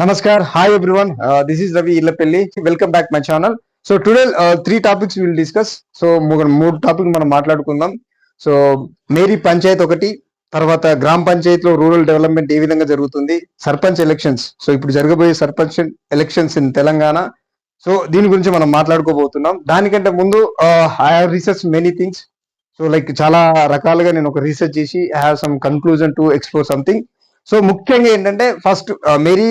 Namaskar hi everyone this is Ravi Illapalli welcome back my channel so today three topics will discuss so మూడు topic మనం మాట్లాడుకుందాం. So Mary Panchayat ఒకటి తర్వాత గ్రామ పంచాయతీలో రూరల్ డెవలప్మెంట్ ఏ విధంగా జరుగుతుంది సర్పంచ్ ఎలక్షన్స్. సో ఇప్పుడు జరగబోయే sarpanch elections in Telangana. So దీని గురించి మనం మాట్లాడుకోబోతున్నాం. దానికంటే ముందు I have research many things so like చాలా రకాలుగా నేను ఒక రీసెర్చ్ చేసి I have some conclusion to explore something so ముఖ్యంగా ఏంటంటే ఫస్ట్ మేరీ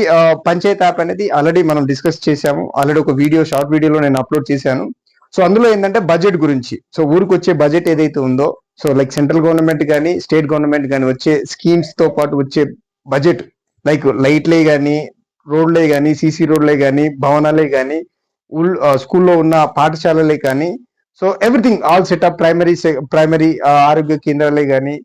పంచాయత్ యాప్ అనేది ఆల్రెడీ మనం డిస్కస్ చేశాము. ఆల్రెడీ ఒక వీడియో షార్ట్ వీడియోలో నేను అప్లోడ్ చేశాను. సో అందులో ఏంటంటే బడ్జెట్ గురించి. సో ఊరికి వచ్చే బడ్జెట్ ఏదైతే ఉందో సో లైక్ సెంట్రల్ గవర్నమెంట్ కానీ స్టేట్ గవర్నమెంట్ కానీ వచ్చే స్కీమ్స్తో పాటు వచ్చే బడ్జెట్ లైక్ లైట్లే కానీ రోడ్లే కానీ సీసీ రోడ్లే కానీ భవనాలే కానీ స్కూల్లో ఉన్న పాఠశాలలే కానీ so everything all setup primary primary ఆరోగ్య కేంద్రాలే కానీ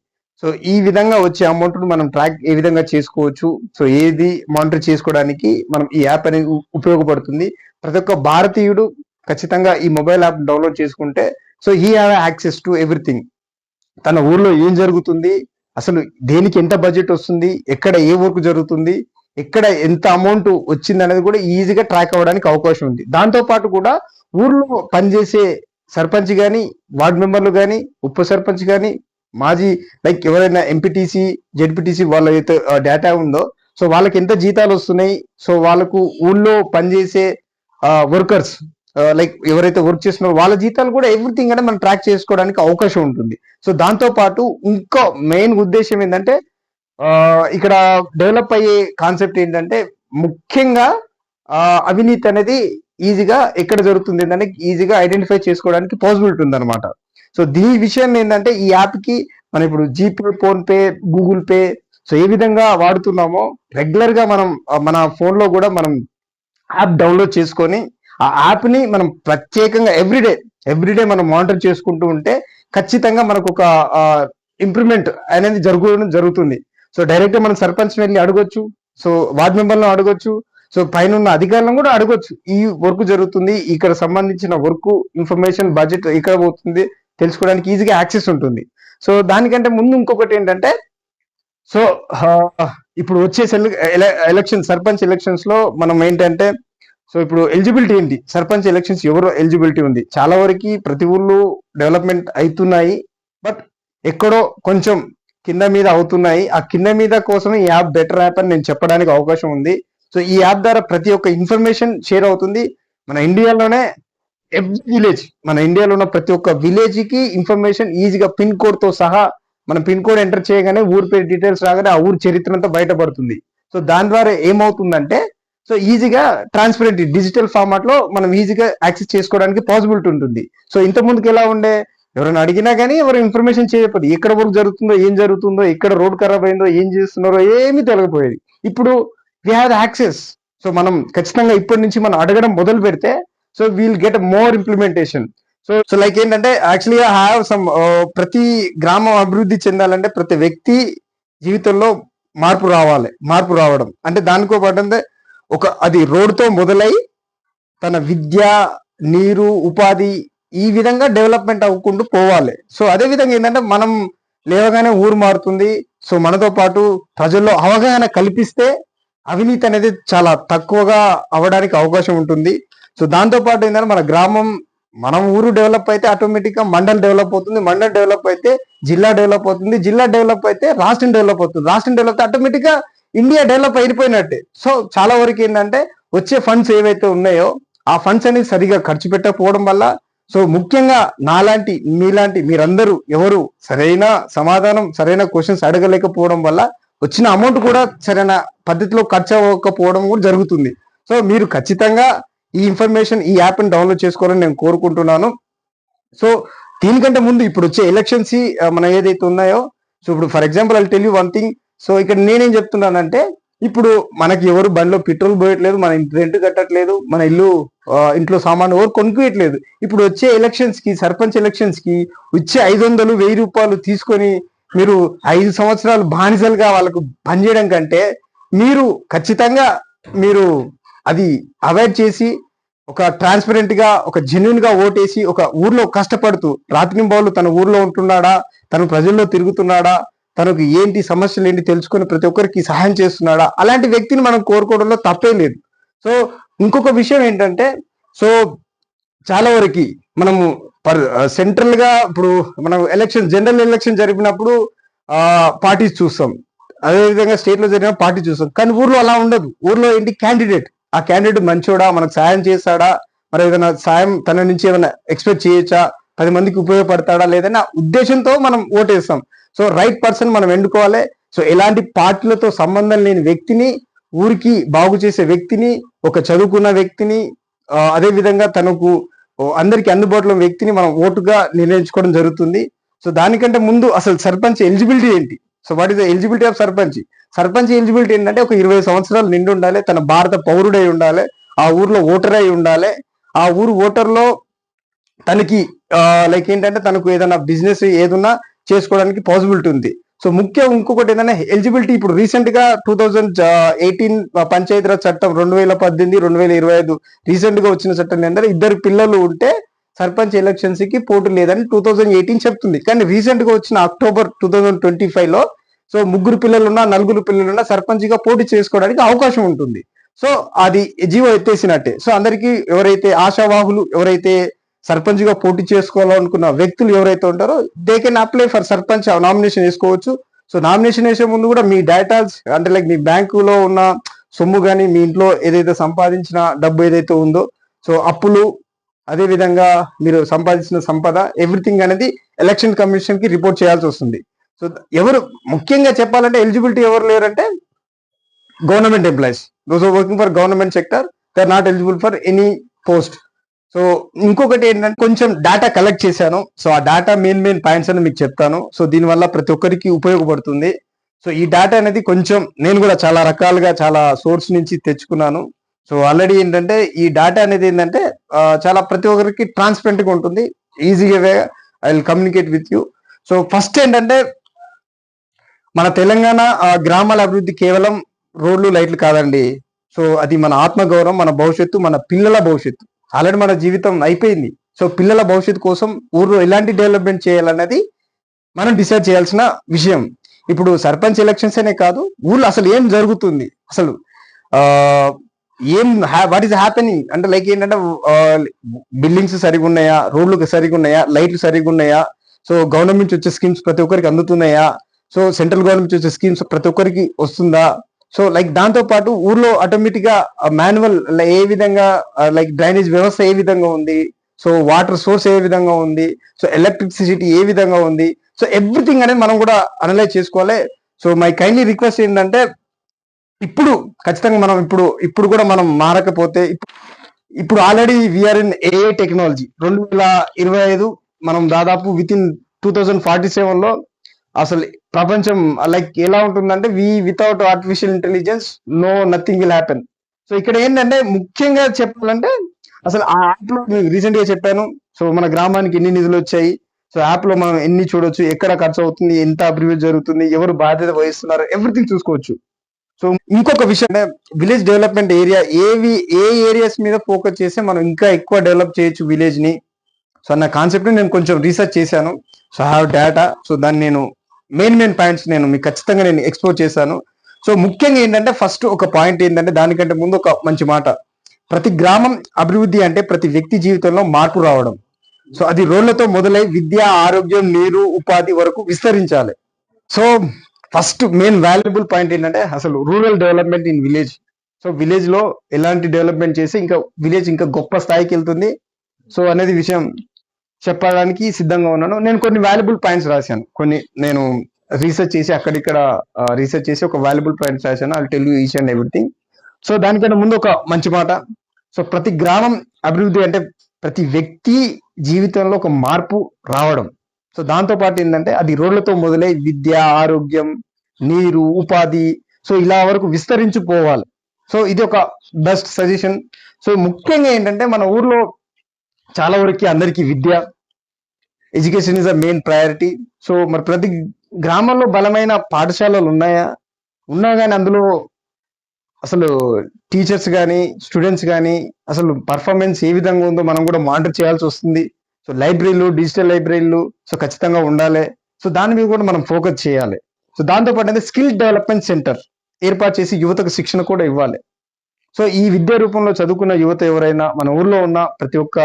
సో ఈ విధంగా వచ్చే అమౌంట్ను మనం ట్రాక్ ఏ విధంగా చేసుకోవచ్చు. సో ఏది మానిటర్ చేసుకోవడానికి మనం ఈ యాప్ అనేది ఉపయోగపడుతుంది. ప్రతి ఒక్క భారతీయుడు ఖచ్చితంగా ఈ మొబైల్ యాప్ డౌన్లోడ్ చేసుకుంటే సో ఈ హ్యావ్ యాక్సెస్ టు ఎవ్రీథింగ్ తన ఊర్లో ఏం జరుగుతుంది? అసలు దేనికి ఎంత బడ్జెట్ వస్తుంది? ఎక్కడ ఏ వర్క్ జరుగుతుంది? ఎక్కడ ఎంత అమౌంట్ వచ్చింది అనేది కూడా ఈజీగా ట్రాక్ అవ్వడానికి అవకాశం ఉంది. దాంతో పాటు కూడా ఊర్లో పనిచేసే సర్పంచ్ కానీ వార్డు మెంబర్లు కానీ ఉప సర్పంచ్ కానీ మాజీ లైక్ ఎవరైనా ఎంపీటీసీ జెడ్పీటీసీ వాళ్ళ అయితే డేటా ఉందో సో వాళ్ళకి ఎంత జీతాలు వస్తున్నాయి సో వాళ్ళకు ఊళ్ళో పనిచేసే వర్కర్స్ లైక్ ఎవరైతే వర్క్ చేస్తున్నారో వాళ్ళ జీతాలు కూడా ఎవ్రీథింగ్ అనేది మనం ట్రాక్ చేసుకోవడానికి అవకాశం ఉంటుంది. సో దాంతో పాటు ఇంకో మెయిన్ ఉద్దేశం ఏంటంటే ఇక్కడ డెవలప్ అయ్యే కాన్సెప్ట్ ఏంటంటే ముఖ్యంగా అవినీతి అనేది ఈజీగా ఎక్కడ జరుగుతుంది ఏంటంటే ఈజీగా ఐడెంటిఫై చేసుకోవడానికి పాసిబిలిటీ ఉందన్నమాట. సో దీని విషయం ఏంటంటే ఈ యాప్కి మనం ఇప్పుడు GPay PhonePe Google Pay so ఏ విధంగా వాడుతున్నామో రెగ్యులర్గా మనం మన ఫోన్లో కూడా మనం యాప్ డౌన్లోడ్ చేసుకొని ఆ యాప్ని మనం ప్రత్యేకంగా ఎవ్రీడే ఎవ్రీడే మనం మానిటర్ చేసుకుంటూ ఉంటే ఖచ్చితంగా మనకు ఒక ఇంప్రూవ్మెంట్ అనేది జరుగు జరుగుతుంది. సో డైరెక్ట్ మనం సర్పంచ్ వెళ్ళి అడగొచ్చు సో వార్డ్ మెంబర్లను అడగొచ్చు సో పైన ఉన్న అధికారులను కూడా అడగొచ్చు. ఈ వర్క్ జరుగుతుంది ఇక్కడ సంబంధించిన వర్క్ ఇన్ఫర్మేషన్ బడ్జెట్ ఇక్కడ పోతుంది తెలుసుకోవడానికి ఈజీగా యాక్సెస్ ఉంటుంది. సో దానికంటే ముందు ఇంకొకటి ఏంటంటే సో ఇప్పుడు వచ్చే ఎలక్షన్ సర్పంచ్ ఎలక్షన్స్లో మనం ఏంటంటే సో ఇప్పుడు ఎలిజిబిలిటీ ఏంటి? సర్పంచ్ ఎలక్షన్స్ ఎవరు ఎలిజిబిలిటీ ఉంది? చాలా వరకు ప్రతి ఊళ్ళు డెవలప్మెంట్ అవుతున్నాయి బట్ ఎక్కడో కొంచెం కింద మీద అవుతున్నాయి. ఆ కింద మీద కోసం ఈ యాప్ బెటర్ యాప్ అని నేను చెప్పడానికి అవకాశం ఉంది. సో ఈ యాప్ ద్వారా ప్రతి ఒక్క ఇన్ఫర్మేషన్ షేర్ అవుతుంది. మన ఇండియాలోనే ఎవ్రీ విలేజ్ మన ఇండియాలో ఉన్న ప్రతి ఒక్క విలేజ్కి ఇన్ఫర్మేషన్ ఈజీగా పిన్ కోడ్తో సహా మనం పిన్ కోడ్ ఎంటర్ చేయగానే ఊరి పేరు డీటెయిల్స్ రాగానే ఆ ఊరి చరిత్ర అంతా బయటపడుతుంది. సో దాని ద్వారా ఏమవుతుందంటే సో ఈజీగా ట్రాన్స్పరెంట్ డిజిటల్ ఫార్మాట్లో మనం ఈజీగా యాక్సెస్ చేసుకోవడానికి పాసిబిలిటీ ఉంటుంది. సో ఇంత ముందుకు ఎలా ఉండే? ఎవరైనా అడిగినా కానీ ఎవరు ఇన్ఫర్మేషన్ చేయకపోతే ఎక్కడ వర్క్ జరుగుతుందో ఏం జరుగుతుందో ఎక్కడ రోడ్ ఖరాబ్ అయిందో ఏం చేస్తున్నారో ఏమీ తెలియకపోయేది ఇప్పుడు వి హ్యావ్ యాక్సెస్ సో మనం ఖచ్చితంగా ఇప్పటి నుంచి మనం అడగడం మొదలు పెడితే so we'll get more implementation so so like ఏంటంటే యాక్చువల్లీ హ్యావ్ సమ్ ప్రతి గ్రామం అభివృద్ధి చెందాలంటే ప్రతి వ్యక్తి జీవితంలో మార్పు రావాలి మార్పు రావడం. అంటే దానికో పాటు ఒక అది రోడ్తో మొదలై తన విద్య నీరు ఉపాధి ఈ విధంగా డెవలప్మెంట్ అవ్వకుండా పోవాలి. సో అదే విధంగా ఏంటంటే మనం లేవగానే ఊరు మారుతుంది. సో మనతో పాటు ప్రజల్లో అవగాహన కల్పిస్తే అవినీతి అనేది చాలా తక్కువగా అవడానికి అవకాశం ఉంటుంది. సో దాంతో పాటు ఏంటంటే మన గ్రామం మనం ఊరు డెవలప్ అయితే ఆటోమేటిక్గా మండల్ డెవలప్ అవుతుంది మండల్ డెవలప్ అయితే జిల్లా డెవలప్ అవుతుంది జిల్లా డెవలప్ అయితే రాష్ట్రం డెవలప్ అవుతుంది. రాష్ట్రం డెవలప్ అయితే ఆటోమేటిక్గా ఇండియా డెవలప్ అయిపోయినట్టే. సో చాలా వరకు ఏంటంటే వచ్చే ఫండ్స్ ఏవైతే ఉన్నాయో ఆ ఫండ్స్ అనేది సరిగా ఖర్చు పెట్టకపోవడం వల్ల సో ముఖ్యంగా నాలాంటి మీలాంటి మీరందరూ ఎవరు సరైన సమాధానం సరైన క్వశ్చన్స్ అడగలేకపోవడం వల్ల వచ్చిన అమౌంట్ కూడా సరైన పద్ధతిలో ఖర్చు అవ్వకపోవడం కూడా జరుగుతుంది. సో మీరు ఖచ్చితంగా ఈ ఇన్ఫర్మేషన్ ఈ యాప్ని డౌన్లోడ్ చేసుకోవాలని నేను కోరుకుంటున్నాను. సో దీనికంటే ముందు ఇప్పుడు వచ్చే ఎలక్షన్స్ మన ఏదైతే ఉన్నాయో సో ఇప్పుడు for example I tell you one thing so ఇక్కడ నేనేం చెప్తున్నానంటే ఇప్పుడు మనకి ఎవరు బండిలో పెట్రోల్ పోయట్లేదు మన ఇంటి రెంట్ కట్టట్లేదు మన ఇల్లు ఇంట్లో సామాను ఎవరు కొనుక్కోయట్లేదు ఇప్పుడు వచ్చే ఎలక్షన్స్కి సర్పంచ్ ఎలక్షన్స్కి వచ్చే ఐదు వందలు వెయ్యి రూపాయలు తీసుకొని మీరు ఐదు సంవత్సరాలు బానిసలుగా వాళ్ళకు పనిచేయడం కంటే మీరు ఖచ్చితంగా మీరు అది అవాయిడ్ చేసి ఒక ట్రాన్స్పరెంట్గా ఒక జెన్యున్గా ఓటేసి ఒక ఊర్లో కష్టపడుతూ రాత్రింబావులు తన ఊర్లో ఉంటున్నాడా తను ప్రజల్లో తిరుగుతున్నాడా తనకు ఏంటి సమస్యలు ఏంటి తెలుసుకొని ప్రతి ఒక్కరికి సహాయం చేస్తున్నాడా అలాంటి వ్యక్తిని మనం కోరుకోవడంలో తప్పే లేదు. సో ఇంకొక విషయం ఏంటంటే సో చాలా వరకు మనము పర్ సెంట్రల్గా ఇప్పుడు మనం ఎలక్షన్ జనరల్ ఎలక్షన్ జరిపినప్పుడు ఆ పార్టీస్ చూస్తాం. అదేవిధంగా స్టేట్లో జరిగిన పార్టీ చూస్తాం. కానీ ఊర్లో అలా ఉండదు. ఊర్లో ఏంటి క్యాండిడేట్ ఆ క్యాండిడేట్ మంచోడా? మనకు సాయం చేస్తాడా మరి ఏదైనా సాయం తన నుంచి ఏమైనా ఎక్స్పెక్ట్ చేయొచ్చా? పది మందికి ఉపయోగపడతాడా? లేదన్న ఉద్దేశంతో మనం ఓటేస్తాం. సో రైట్ పర్సన్ మనం ఎన్నుకోవాలి. సో ఎలాంటి పార్టీలతో సంబంధం లేని వ్యక్తిని ఊరికి బాగు చేసే వ్యక్తిని ఒక చదువుకున్న వ్యక్తిని అదే విధంగా తనకు అందరికి అందుబాటులో వ్యక్తిని మనం ఓటుగా నిర్ణయించుకోవడం జరుగుతుంది. సో దానికంటే ముందు అసలు సర్పంచ్ ఎలిజిబిలిటీ ఏంటి? So what is eligibility of sarpanch sarpanch eligibility ఏంటంటే ఒక ఇరవై సంవత్సరాలు నిండి ఉండాలి తన భారత పౌరుడై ఉండాలి ఆ ఊర్లో ఓటర్ అయి ఉండాలి. ఆ ఊరు ఓటర్లో తనకి లైక్ ఏంటంటే తనకు ఏదైనా బిజినెస్ ఏదన్నా చేసుకోవడానికి పాసిబిలిటీ ఉంది. సో ముఖ్యం ఇంకొకటి ఏంటంటే ఎలిజిబిలిటీ ఇప్పుడు రీసెంట్గా టూ థౌజండ్ ఎయిటీన్ పంచాయతీరాజ్ చట్టం రెండు వేల పద్దెనిమిది రెండు వేల ఇరవై ఐదు రీసెంట్గా వచ్చిన చట్టం ఏంటంటే ఇద్దరు పిల్లలు ఉంటే సర్పంచ్ ఎలక్షన్స్కి పోటీ లేదని టూ థౌజండ్ ఎయిటీన్ చెప్తుంది. కానీ రీసెంట్గా వచ్చిన అక్టోబర్ టూ థౌజండ్ ట్వంటీ ఫైవ్లో సో ముగ్గురు పిల్లలున్నా నలుగురు పిల్లలున్నా సర్పంచ్గా పోటీ చేసుకోవడానికి అవకాశం ఉంటుంది. సో అది జీవో ఎత్తేసినట్టే. సో అందరికీ ఎవరైతే ఆశావాహులు ఎవరైతే సర్పంచ్గా పోటీ చేసుకోవాలనుకున్న వ్యక్తులు ఎవరైతే ఉంటారో they can apply for sarpanch nomination వేసుకోవచ్చు. సో నామినేషన్ వేసే ముందు కూడా మీ డేటాస్ అంటే లైక్ మీ బ్యాంకులో ఉన్న సొమ్ము కానీ మీ ఇంట్లో ఏదైతే సంపాదించిన డబ్బు ఏదైతే ఉందో సో అప్పులు అదే విధంగా మీరు సంపాదించిన సంపద ఎవ్రీథింగ్ అనేది ఎలక్షన్ కమిషన్కి రిపోర్ట్ చేయాల్సి వస్తుంది. సో ఎవరు ముఖ్యంగా చెప్పాలంటే ఎలిజిబిలిటీ ఎవరు లేరంటే government employees those are working for government sector they are not eligible for any post so ఇంకొకటి ఏంటంటే కొంచెం డేటా కలెక్ట్ చేశాను. సో ఆ డేటా మెయిన్ మెయిన్ పాయింట్స్ అని మీకు చెప్తాను. సో దీనివల్ల ప్రతి ఒక్కరికి ఉపయోగపడుతుంది. సో ఈ డేటా అనేది కొంచెం నేను కూడా చాలా రకాలుగా చాలా సోర్స్ నుంచి తెచ్చుకున్నాను. సో ఆల్రెడీ ఏంటంటే ఈ డేటా అనేది ఏంటంటే చాలా ప్రతి ఒక్కరికి ట్రాన్స్పరెంట్గా ఉంటుంది. ఈజీగా I will communicate with you so first ఏంటంటే మన తెలంగాణ గ్రామాల అభివృద్ధి కేవలం రోడ్లు లైట్లు కాదండి. సో అది మన ఆత్మగౌరవం మన భవిష్యత్తు మన పిల్లల భవిష్యత్తు. ఆల్రెడీ మన జీవితం అయిపోయింది. సో పిల్లల భవిష్యత్తు కోసం ఊర్లో ఎలాంటి డెవలప్మెంట్ చేయాలన్నది మనం డిసైడ్ చేయాల్సిన విషయం. ఇప్పుడు సర్పంచ్ ఎలక్షన్స్ అనే కాదు ఊర్లో అసలు ఏం జరుగుతుంది? అసలు ఏం వాట్ ఈస్ హ్యాపెనింగ్ అంటే లైక్ ఏంటంటే బిల్డింగ్స్ సరిగా ఉన్నాయా రోడ్లు సరిగా ఉన్నాయా లైట్లు సరిగా ఉన్నాయా సో గవర్నమెంట్ నుంచి వచ్చే స్కీమ్స్ ప్రతి ఒక్కరికి అందుతున్నాయా? సో సెంట్రల్ గవర్నమెంట్ నుంచి వచ్చే స్కీమ్స్ ప్రతి ఒక్కరికి వస్తుందా? సో లైక్ దాంతో పాటు ఊర్లో ఆటోమేటిక్గా మాన్యువల్ ఏ విధంగా లైక్ డ్రైనేజ్ వ్యవస్థ ఏ విధంగా ఉంది? సో వాటర్ సోర్స్ ఏ విధంగా ఉంది? సో ఎలక్ట్రిసిటీ ఏ విధంగా ఉంది? సో ఎవ్రీథింగ్ అనేది మనం కూడా అనలైజ్ చేసుకోవాలి. సో మై కైండ్లీ రిక్వెస్ట్ ఏంటంటే ఇప్పుడు ఖచ్చితంగా మనం ఇప్పుడు ఇప్పుడు కూడా మనం మారకపోతే ఇప్పుడు already we are in AI technology రెండు వేల ఇరవై ఐదు మనం దాదాపు with in two thousand forty సెవెన్లో అసలు ప్రపంచం లైక్ ఎలా ఉంటుందంటే we without artificial intelligence no nothing will happen so ఇక్కడ ఏంటంటే ముఖ్యంగా చెప్పాలంటే అసలు ఆ యాప్లో రీసెంట్గా చెప్పాను. సో మన గ్రామానికి ఎన్ని నిధులు వచ్చాయి? సో యాప్లో మనం ఎన్ని చూడొచ్చు? ఎక్కడ ఖర్చు అవుతుంది ఎంత అభివృద్ధి జరుగుతుంది? ఎవరు బాధ్యత వహిస్తున్నారు? ఎవ్రీథింగ్ చూసుకోవచ్చు. సో ఇంకొక విషయం అంటే విలేజ్ డెవలప్మెంట్ ఏరియా ఏవి ఏ ఏరియాస్ మీద ఫోకస్ చేస్తే మనం ఇంకా ఎక్కువ డెవలప్ చేయొచ్చు విలేజ్ని? సో అన్న కాన్సెప్ట్ నేను కొంచెం రీసెర్చ్ చేశాను. సో హ్యావ్ డేటా సో దాన్ని నేను మెయిన్ మెయిన్ పాయింట్స్ నేను మీకు ఖచ్చితంగా నేను ఎక్స్ప్లోర్ చేశాను. సో ముఖ్యంగా ఏంటంటే ఫస్ట్ ఒక పాయింట్ ఏంటంటే దానికంటే ముందు ఒక మంచి మాట. ప్రతి గ్రామం అభివృద్ధి అంటే ప్రతి వ్యక్తి జీవితంలో మార్పు రావడం. సో అది రోడ్లతో మొదలై విద్య ఆరోగ్యం నీరు ఉపాధి వరకు విస్తరించాలి. So first main valuable point ఏంటంటే అసలు rural development in village. So విలేజ్లో ఎలాంటి డెవలప్మెంట్ చేసి ఇంకా విలేజ్ ఇంకా గొప్ప స్థాయికి వెళ్తుంది. సో అనేది విషయం చెప్పడానికి సిద్ధంగా ఉన్నాను. నేను కొన్ని వాల్యుబుల్ పాయింట్స్ రాశాను. కొన్ని నేను రీసెర్చ్ చేసి అక్కడిక్కడ రీసెర్చ్ చేసి ఒక వాల్యుబుల్ పాయింట్స్ రాశాను. I tell you each and everything. So దానికంటే ముందు ఒక మంచి మాట. సో ప్రతి గ్రామం అభివృద్ధి అంటే ప్రతి వ్యక్తి జీవితంలో ఒక మార్పు రావడం. సో దాంతో పాటు ఏంటంటే అది రోడ్లతో మొదలై విద్య ఆరోగ్యం నీరు ఉపాధి సో ఇలా వరకు విస్తరించిపోవాలి సో ఇది ఒక బెస్ట్ సజెషన్. సో ముఖ్యంగా ఏంటంటే మన ఊర్లో చాలా వరకు అందరికీ విద్య education is a main priority. So మరి ప్రతి గ్రామంలో బలమైన పాఠశాలలు ఉన్నాయా? ఉన్నా కానీ అందులో అసలు టీచర్స్ కానీ స్టూడెంట్స్ కానీ అసలు పర్ఫార్మెన్స్ ఏ విధంగా ఉందో మనం కూడా మానిటర్ చేయాల్సి వస్తుంది. సో లైబ్రరీలు డిజిటల్ లైబ్రరీలు సో ఖచ్చితంగా ఉండాలి. సో దాని మీద కూడా మనం ఫోకస్ చేయాలి. సో దాంతో పాటు అయితే స్కిల్ డెవలప్మెంట్ సెంటర్ ఏర్పాటు చేసి యువతకు శిక్షణ కూడా ఇవ్వాలి. సో ఈ విద్యా రూపంలో చదువుకున్న యువత ఎవరైనా మన ఊర్లో ఉన్న ప్రతి ఒక్క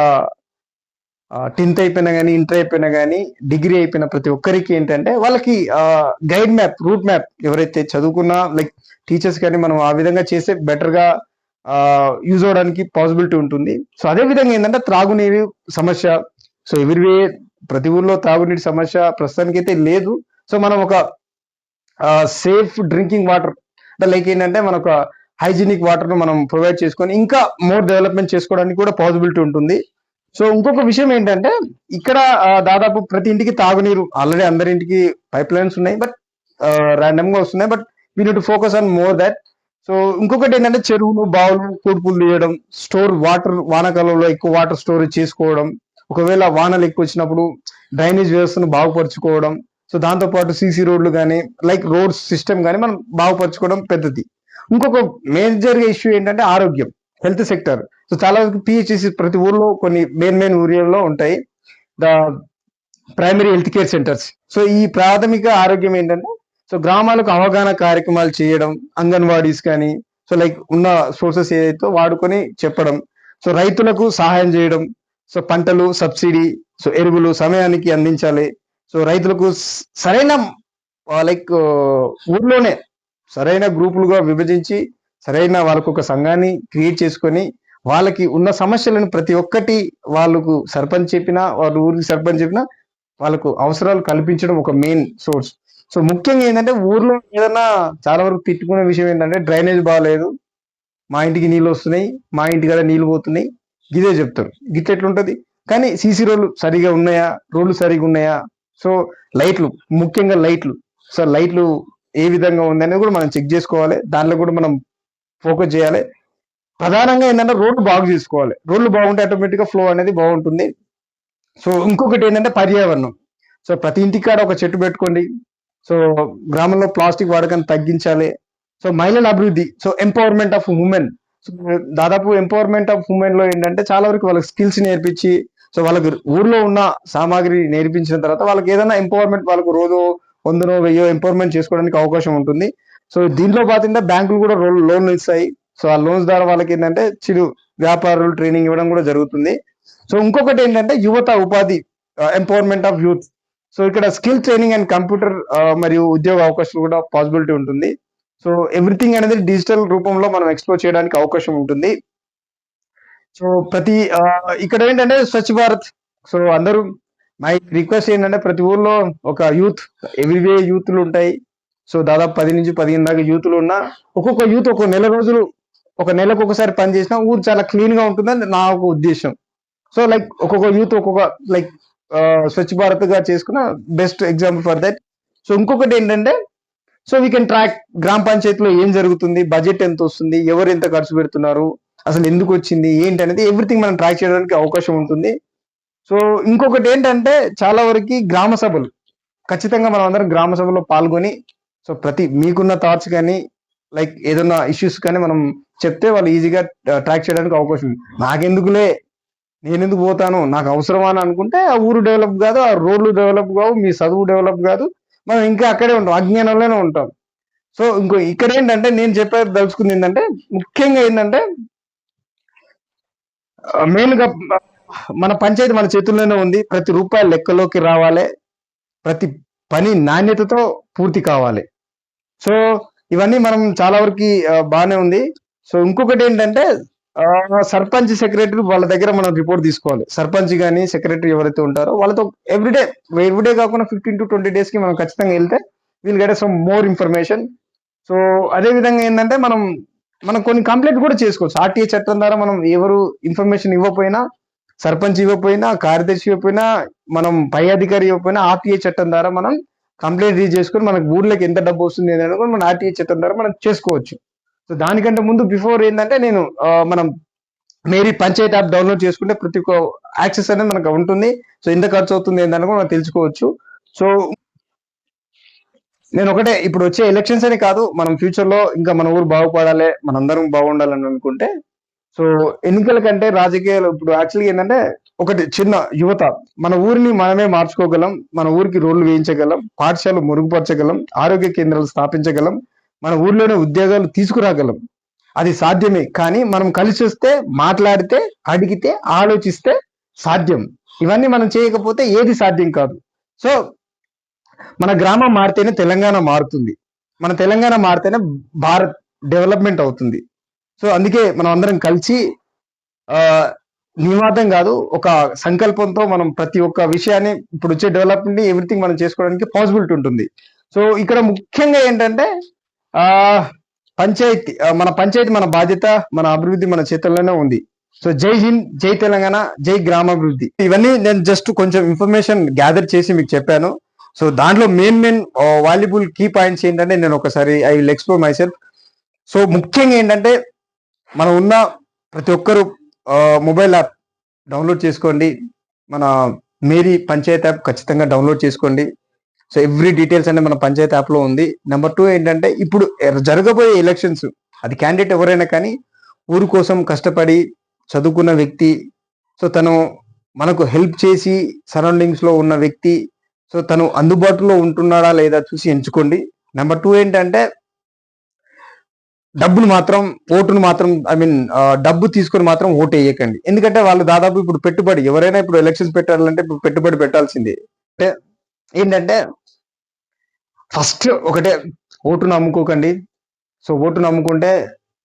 టెన్త్ అయిపోయినా కానీ ఇంటర్ అయిపోయినా కానీ డిగ్రీ అయిపోయిన ప్రతి ఒక్కరికి ఏంటంటే వాళ్ళకి గైడ్ మ్యాప్ రూట్ మ్యాప్ ఎవరైతే చదువుకున్నా లైక్ టీచర్స్ కానీ మనం ఆ విధంగా చేస్తే బెటర్గా యూజ్ అవడానికి పాసిబిలిటీ ఉంటుంది. సో అదే విధంగా ఏంటంటే త్రాగునీరు సమస్య సో ఎవరివే ప్రతి ఊర్లో తాగునీటి సమస్య ప్రస్తుతానికి అయితే లేదు. సో మనం ఒక సేఫ్ డ్రింకింగ్ వాటర్ అంటే లైక్ ఏంటంటే మన ఒక హైజీనిక్ వాటర్ను మనం ప్రొవైడ్ చేసుకొని ఇంకా మోర్ డెవలప్మెంట్ చేసుకోవడానికి కూడా పాసిబిలిటీ ఉంటుంది. సో ఇంకొక విషయం ఏంటంటే ఇక్కడ దాదాపు ప్రతి ఇంటికి తాగునీరు ఆల్రెడీ అందరి ఇంటికి పైప్ లైన్స్ ఉన్నాయి బట్ ర్యాండమ్గా వస్తున్నాయి but we need to focus on more that so ఇంకొకటి ఏంటంటే చెరువులు బావులు కూడుపులు తీయడం స్టోర్ వాటర్ వానాకాలంలో ఎక్కువ వాటర్ స్టోరేజ్ చేసుకోవడం ఒకవేళ వానలు ఎక్కువ వచ్చినప్పుడు డ్రైనేజ్ వ్యవస్థను బాగుపరుచుకోవడం సో దాంతో పాటు సీసీ రోడ్లు కానీ లైక్ రోడ్ సిస్టమ్ కానీ మనం బాగుపరచుకోవడం పెద్దది. ఇంకొక మేజర్గా ఇష్యూ ఏంటంటే ఆరోగ్యం హెల్త్ సెక్టర్. సో చాలా వరకు పిహెచ్సి ప్రతి ఊర్లో కొన్ని మెయిన్ మెయిన్ ఊరియాల్లో ఉంటాయి. The primary health care centres so ఈ ప్రాథమిక ఆరోగ్యం ఏంటంటే సో గ్రామాలకు అవగాహన కార్యక్రమాలు చేయడం అంగన్వాడీస్ కానీ సో లైక్ ఉన్న సోర్సెస్ ఏదైతే వాడుకొని చెప్పడం సో రైతులకు సహాయం చేయడం సో పంటలు సబ్సిడీ సో ఎరువులు సమయానికి అందించాలి. సో రైతులకు సరైన లైక్ ఊర్లోనే సరైన గ్రూపులుగా విభజించి సరైన వాళ్ళకు ఒక సంఘాన్ని క్రియేట్ చేసుకొని వాళ్ళకి ఉన్న సమస్యలను ప్రతి ఒక్కటి వాళ్ళకు సర్పంచ్ చెప్పినా వాళ్ళ ఊరికి సర్పంచ్ చెప్పినా వాళ్ళకు అవసరాలు కల్పించడం ఒక మెయిన్ సోర్స్. సో ముఖ్యంగా ఏంటంటే ఊర్లో ఏదైనా చాలా వరకు తిట్టుకునే విషయం ఏంటంటే డ్రైనేజ్ బాగాలేదు. మా ఇంటికి నీళ్ళు వస్తున్నాయి మా ఇంటి కాడ నీళ్ళు పోతున్నాయి. ఇదే చెప్తారు. గిట్ల ఎట్లుంటది? కానీ సీసీ రోడ్లు సరిగా ఉన్నాయా? రోడ్లు సరిగా ఉన్నాయా? సో లైట్లు ముఖ్యంగా లైట్లు. సో లైట్లు ఏ విధంగా ఉంది అనేది కూడా మనం చెక్ చేసుకోవాలి. దాంట్లో కూడా మనం ఫోకస్ చేయాలి. ప్రధానంగా ఏంటంటే రోడ్లు బాగు చేసుకోవాలి. రోడ్లు బాగుంటే ఆటోమేటిక్గా ఫ్లో అనేది బాగుంటుంది. సో ఇంకొకటి ఏంటంటే పర్యావరణం. సో ప్రతి ఇంటికాడ కాడ ఒక చెట్టు పెట్టుకోండి. సో గ్రామంలో ప్లాస్టిక్ వాడకాన్ని తగ్గించాలి. సో మహిళల అభివృద్ధి. సో ఎంపవర్మెంట్ ఆఫ్ ఉమెన్ దాదాపు ఎంపవర్మెంట్ ఆఫ్ ఉమెన్లో ఏంటంటే చాలా వరకు వాళ్ళకి స్కిల్స్ నేర్పించి సో వాళ్ళకి ఊర్లో ఉన్న సామాగ్రి నేర్పించిన తర్వాత వాళ్ళకి ఏదైనా ఎంపవర్మెంట్ వాళ్ళకు రోజు వందనో వెయ్యో ఎంపవర్మెంట్ చేసుకోవడానికి అవకాశం ఉంటుంది. సో దీంట్లో పాతంటే బ్యాంకులు కూడా లోన్లు ఇస్తాయి. సో ఆ లోన్స్ ద్వారా వాళ్ళకి ఏంటంటే చిరు వ్యాపారులు ట్రైనింగ్ ఇవ్వడం కూడా జరుగుతుంది. సో ఇంకొకటి ఏంటంటే యువత ఉపాధి ఎంపవర్మెంట్ ఆఫ్ యూత్ సో ఇక్కడ స్కిల్ ట్రైనింగ్ అండ్ కంప్యూటర్ మరియు ఉద్యోగ అవకాశాలు కూడా పాసిబిలిటీ ఉంటుంది. సో ఎవ్రీథింగ్ అనేది డిజిటల్ రూపంలో మనం ఎక్స్ప్లోర్ చేయడానికి అవకాశం ఉంటుంది. సో ప్రతి ఇక్కడ ఏంటంటే స్వచ్ఛ భారత్. సో అందరూ మై రిక్వెస్ట్ ఏంటంటే ప్రతి ఊర్లో ఒక యూత్ ఎవ్రీవే యూత్లు ఉంటాయి. సో దాదాపు పది నుంచి పదిహేను దాకా యూత్లు ఉన్నా ఒక్కొక్క యూత్ ఒక నెల రోజులు ఒక నెలకు ఒకసారి పని చేసినా ఊరు చాలా క్లీన్గా ఉంటుందని నా ఒక ఉద్దేశం. సో లైక్ ఒక్కొక్క యూత్ ఒక్కొక్క లైక్ స్వచ్ఛ భారత్గా చేసుకున్న best example for that. So ఇంకొకటి ఏంటంటే సో వీ కెన్ ట్రాక్ గ్రామ పంచాయతీలో ఏం జరుగుతుంది బడ్జెట్ ఎంత వస్తుంది ఎవరు ఎంత ఖర్చు పెడుతున్నారు అసలు ఎందుకు వచ్చింది ఏంటి అనేది ఎవ్రీథింగ్ మనం ట్రాక్ చేయడానికి అవకాశం ఉంటుంది. సో ఇంకొకటి ఏంటంటే చాలా వరకు గ్రామ సభలు ఖచ్చితంగా మనం అందరం గ్రామ సభలో పాల్గొని సో ప్రతి మీకున్న థాట్స్ కానీ లైక్ ఏదైనా ఇష్యూస్ కానీ మనం చెప్తే వాళ్ళు ఈజీగా ట్రాక్ uh, చేయడానికి అవకాశం ఉంది. నాకెందుకులే నేను ఎందుకు పోతాను నాకు అవసరమా అని అనుకుంటే ఆ ఊరు డెవలప్ కాదు ఆ రోడ్లు డెవలప్ కావు మీ చదువు డెవలప్ కాదు మనం ఇంకా అక్కడే ఉంటాం అజ్ఞానంలోనే ఉంటాం. సో ఇంకో ఇక్కడ ఏంటంటే నేను చెప్పే దలుచుకుంది ఏంటంటే ముఖ్యంగా ఏంటంటే మెయిన్గా మన పంచాయతీ మన చేతుల్లోనే ఉంది. ప్రతి రూపాయి లెక్కలోకి రావాలి. ప్రతి పని నాణ్యతతో పూర్తి కావాలి. సో ఇవన్నీ మనం చాలా వరకు బాగానే ఉంది. సో ఇంకొకటి ఏంటంటే సర్పంచ్ సెక్రటరీ వాళ్ళ దగ్గర మనం రిపోర్ట్ తీసుకోవాలి. సర్పంచ్ కానీ సెక్రటరీ ఎవరైతే ఉంటారో వాళ్ళతో ఎవ్రీడే ఎవ్రీడే కాకుండా ఫిఫ్టీన్ టు ట్వంటీ డేస్కి మనం ఖచ్చితంగా వెళ్తే we'll get some more information so అదే విధంగా ఏంటంటే మనం మనం కొన్ని కంప్లైంట్ కూడా చేసుకోవచ్చు. ఆర్టీఏ చట్టం ద్వారా మనం ఎవరు ఇన్ఫర్మేషన్ ఇవ్వకపోయినా సర్పంచ్ ఇవ్వకపోయినా కార్యదర్శి ఇవ్వకపోయినా మనం పై అధికారి ఇవ్వకపోయినా ఆర్టీఏ చట్టం ద్వారా మనం కంప్లైంట్ రీజ్ చేసుకొని మనకు ఊర్లోకి ఎంత డబ్బు వస్తుంది అనేది కూడా మన ఆర్టీఏ చట్టం ద్వారా మనం చేసుకోవచ్చు. సో దానికంటే ముందు బిఫోర్ ఏంటంటే నేను మనం మేరీ పంచాయత్ యాప్ డౌన్లోడ్ చేసుకుంటే ప్రతి ఒక్క యాక్సెస్ అనేది మనకు ఉంటుంది. సో ఎంత ఖర్చు అవుతుంది ఏంటని కూడా మనం తెలుసుకోవచ్చు. సో నేను ఒకటే ఇప్పుడు వచ్చే ఎలక్షన్స్ అని కాదు మనం ఫ్యూచర్లో ఇంకా మన ఊరు బాగుపడాలి మనందరం బాగుండాలని అనుకుంటే. సో ఎన్నికల కంటే రాజకీయాలు ఇప్పుడు యాక్చువల్గా ఏంటంటే ఒకటి చిన్న యువత మన ఊరిని మనమే మార్చుకోగలం మన ఊరికి రోడ్లు వేయించగలం పాఠశాలలు మెరుగుపరచగలం ఆరోగ్య కేంద్రాలు స్థాపించగలం మన ఊర్లోనే ఉద్యోగాలు తీసుకురాగలం. అది సాధ్యమే. కానీ మనం కలిసి వస్తే మాట్లాడితే అడిగితే ఆలోచిస్తే సాధ్యం. ఇవన్నీ మనం చేయకపోతే ఏది సాధ్యం కాదు. సో మన గ్రామం మారితేనే తెలంగాణ మారుతుంది. మన తెలంగాణ మారితేనే భారత్ డెవలప్మెంట్ అవుతుంది. సో అందుకే మనం అందరం కలిసి నివాదం కాదు ఒక సంకల్పంతో మనం ప్రతి ఒక్క విషయాన్ని ఇప్పుడు వచ్చే డెవలప్మెంట్ ఎవ్రీథింగ్ మనం చేసుకోవడానికి పాసిబిలిటీ ఉంటుంది. సో ఇక్కడ ముఖ్యంగా ఏంటంటే ఆ పంచాయతీ మన పంచాయతీ మన బాధ్యత మన అభివృద్ధి మన చేతుల్లోనే ఉంది. సో జై హింద్ జై తెలంగాణ జై గ్రామాభివృద్ధి. ఇవన్నీ నేను జస్ట్ కొంచెం ఇన్ఫర్మేషన్ గ్యాదర్ చేసి మీకు చెప్పాను. సో దాంట్లో main main valuable key points ఏంటంటే నేను ఒకసారి I will explore myself so ముఖ్యంగా ఏంటంటే మనం ఉన్న ప్రతి ఒక్కరు మొబైల్ యాప్ డౌన్లోడ్ చేసుకోండి. మన మేరీ పంచాయత్ యాప్ ఖచ్చితంగా డౌన్లోడ్ చేసుకోండి. సో ఎవ్రీ డీటెయిల్స్ అనేది మన పంచాయత్ యాప్లో ఉంది. నెంబర్ టూ ఏంటంటే ఇప్పుడు జరగబోయే ఎలక్షన్స్ అది క్యాండిడేట్ ఎవరైనా కానీ ఊరు కోసం కష్టపడి చదువుకున్న వ్యక్తి సో తను మనకు హెల్ప్ చేసి సరౌండింగ్స్లో ఉన్న వ్యక్తి సో తను అందుబాటులో ఉంటున్నాడా లేదా చూసి ఎంచుకోండి. నెంబర్ టూ ఏంటంటే డబ్బులు మాత్రం ఓటును మాత్రం ఐ మీన్ డబ్బు తీసుకొని మాత్రం ఓటు వేయకండి. ఎందుకంటే వాళ్ళు దాదాపు ఇప్పుడు పెట్టుబడి ఎవరైనా ఇప్పుడు ఎలక్షన్స్ పెట్టాలంటే ఇప్పుడు పెట్టుబడి పెట్టాల్సిందే. అంటే ఏంటంటే ఫస్ట్ ఒకటే ఓటును అమ్ముకోకండి సో ఓటు అమ్ముకుంటే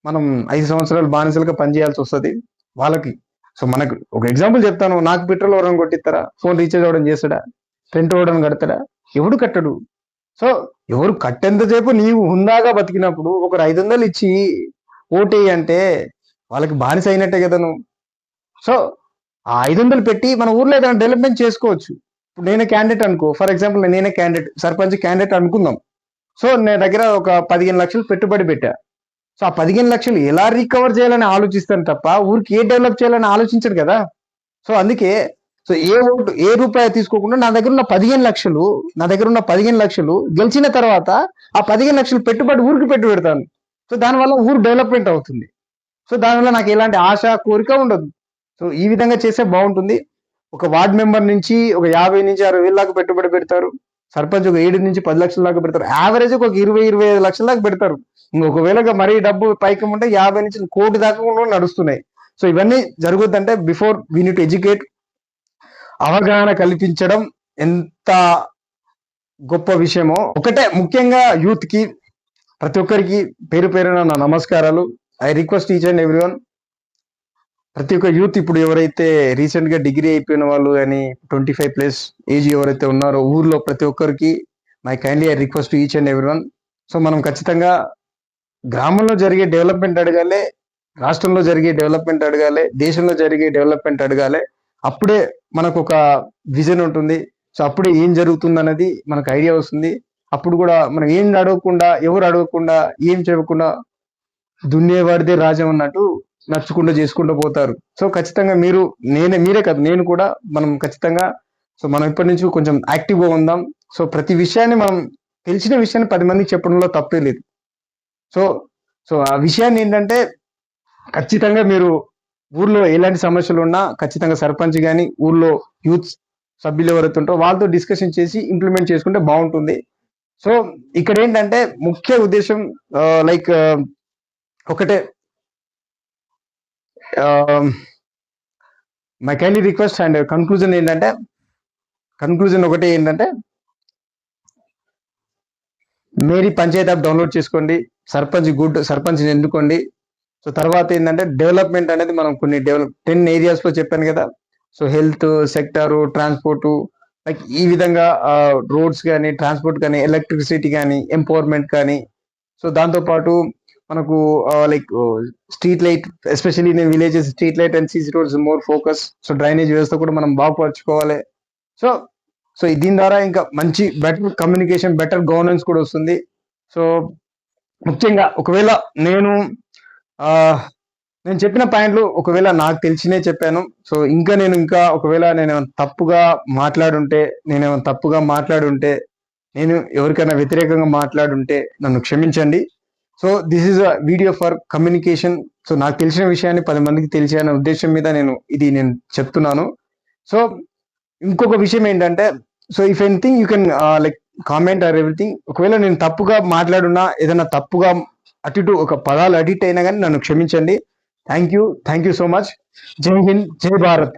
మనం ఐదు సంవత్సరాలు బానిసలుగా పనిచేయాల్సి వస్తుంది వాళ్ళకి. సో మనకు ఒక ఎగ్జాంపుల్ చెప్తాను. నాకు పెట్రోల్ ఎవరైనా కొట్టిస్తారా? ఫోన్ రీఛార్జ్ అవ్వడం చేస్తాడా? రెంట్ అవ్వడం కడతాడా? ఎవడు కట్టడు. సో ఎవరు కట్టేంతసేపు నీవు హుందాగా బతికినప్పుడు ఒకరు ఐదు వందలు ఇచ్చి ఓటే అంటే వాళ్ళకి బానిస అయినట్టే కదా నువ్వు. సో ఆ ఐదు వందలు పెట్టి మన ఊర్లో ఏదైనా డెవలప్మెంట్ చేసుకోవచ్చు. నేనే క్యాండిడేట్ అనుకో ఫర్ ఎగ్జాంపుల్ నేనే క్యాండిడేట్ సర్పంచ్ క్యాండిడేట్ అనుకుందాం. సో నేను దగ్గర ఒక పదిహేను లక్షలు పెట్టుబడి పెట్టా. సో ఆ పదిహేను లక్షలు ఎలా రికవర్ చేయాలని ఆలోచిస్తాను తప్ప ఊరికి ఏ డెవలప్ చేయాలని ఆలోచించడు కదా. సో అందుకే సో ఏ ఓటు ఏ రూపాయి తీసుకోకుండా నా దగ్గర ఉన్న పదిహేను లక్షలు నా దగ్గర ఉన్న పదిహేను లక్షలు గెలిచిన తర్వాత ఆ పదిహేను లక్షలు పెట్టుబడి ఊరికి పెట్టి పెడతాను. సో దానివల్ల ఊరు డెవలప్మెంట్ అవుతుంది. సో దానివల్ల నాకు ఎలాంటి ఆశ కోరిక ఉండదు. సో ఈ విధంగా చేస్తే బాగుంటుంది. ఒక వార్డ్ మెంబర్ నుంచి ఒక యాభై నుంచి అరవై వేల దాకా పెట్టుబడి పెడతారు. సర్పంచ్ ఒక ఏడు నుంచి పది లక్షల దాకా పెడతారు. యావరేజ్ ఒక ఇరవై ఇరవై ఐదు లక్షల దాకా పెడతారు. ఇంకొకవేళ మరీ డబ్బు పైకం ఉంటే యాభై నుంచి కోటి దాకా నడుస్తున్నాయి. సో ఇవన్నీ జరుగుతుందంటే బిఫోర్ వీ టు ఎడ్యుకేట్ అవగాహన కల్పించడం ఎంత గొప్ప విషయమో. ఒకటే ముఖ్యంగా యూత్కి ప్రతి ఒక్కరికి పేరు పేరున నా నమస్కారాలు. I request each and everyone ప్రతి ఒక్క యూత్ ఇప్పుడు ఎవరైతే రీసెంట్గా డిగ్రీ అయిపోయిన వాళ్ళు కానీ ట్వంటీ ఫైవ్ ప్లస్ ఏజ్ ఎవరైతే ఉన్నారో ఊర్లో ప్రతి ఒక్కరికి my kindly I request each and everyone so మనం ఖచ్చితంగా గ్రామంలో జరిగే డెవలప్మెంట్ అడగాలి రాష్ట్రంలో జరిగే డెవలప్మెంట్ అడగాలి దేశంలో జరిగే డెవలప్మెంట్ అడగాలి. అప్పుడే మనకు ఒక విజన్ ఉంటుంది. సో అప్పుడే ఏం జరుగుతుంది అనేది మనకు ఐడియా వస్తుంది. అప్పుడు కూడా మనం ఏం అడగకుండా ఎవరు అడగకుండా ఏం చెప్పకుండా దున్నేవాడిదే రాజ్యం అన్నట్టు నడుచుకుంటూ చేసుకుంటూ పోతారు. సో ఖచ్చితంగా మీరు నేనే మీరే కాదు నేను కూడా మనం ఖచ్చితంగా సో మనం ఇప్పటి నుంచి కొంచెం యాక్టివ్గా ఉందాం. సో ప్రతి విషయాన్ని మనం తెలిసిన విషయాన్ని పది మందికి చెప్పడంలో తప్పే లేదు. సో సో ఆ విషయాన్ని ఏంటంటే ఖచ్చితంగా మీరు ఊర్లో ఎలాంటి సమస్యలు ఉన్నా ఖచ్చితంగా సర్పంచ్ కానీ ఊర్లో యూత్ సభ్యులు ఎవరైతే ఉంటారో వాళ్ళతో డిస్కషన్ చేసి ఇంప్లిమెంట్ చేసుకుంటే బాగుంటుంది. సో ఇక్కడ ఏంటంటే ముఖ్య ఉద్దేశం లైక్ ఒకటే my kindly request and conclusion ఏంటంటే కన్క్లూజన్ ఒకటే ఏంటంటే మేరీ పంచాయత్ యాప్ డౌన్లోడ్ చేసుకోండి సర్పంచ్ గుడ్ సర్పంచ్ని ఎన్నుకోండి. సో తర్వాత ఏంటంటే డెవలప్మెంట్ అనేది మనం కొన్ని డెవలప్ టెన్ ఏరియాస్లో చెప్పాను కదా. So health sector transport like ఈ విధంగా రోడ్స్ కానీ ట్రాన్స్పోర్ట్ కానీ ఎలక్ట్రిసిటీ కానీ ఎంపవర్మెంట్ కానీ సో దాంతో పాటు మనకు లైక్ స్ట్రీట్ లైట్ ఎస్పెషల్లీ నేను villages street light and CC roads more focus so drainage వ్యవస్థ కూడా మనం బాగుపరచుకోవాలి. సో సో దీని ద్వారా ఇంకా మంచి బెటర్ కమ్యూనికేషన్ బెటర్ గవర్నెన్స్ కూడా వస్తుంది. సో ముఖ్యంగా ఒకవేళ నేను నేను చెప్పిన పాయింట్లు ఒకవేళ నాకు తెలిసినే చెప్పాను. సో ఇంకా నేను ఇంకా ఒకవేళ నేను ఏమైనా తప్పుగా మాట్లాడుంటే నేను ఏమైనా తప్పుగా మాట్లాడుంటే నేను ఎవరికైనా వ్యతిరేకంగా మాట్లాడుంటే నన్ను క్షమించండి. So this is a video for communication so నాకు తెలిసిన విషయాన్ని పది మందికి తెలిసే అనే ఉద్దేశం మీద నేను ఇది నేను చెప్తున్నాను. సో ఇంకొక విషయం ఏంటంటే so if anything you can like comment or everything ఒకవేళ నేను తప్పుగా మాట్లాడున్నా ఏదైనా తప్పుగా అటు ఇటు ఒక పదాలు అడిట్ అయినా కానీ నన్ను క్షమించండి. Thank you thank you so much Jai Hind Jai Bharat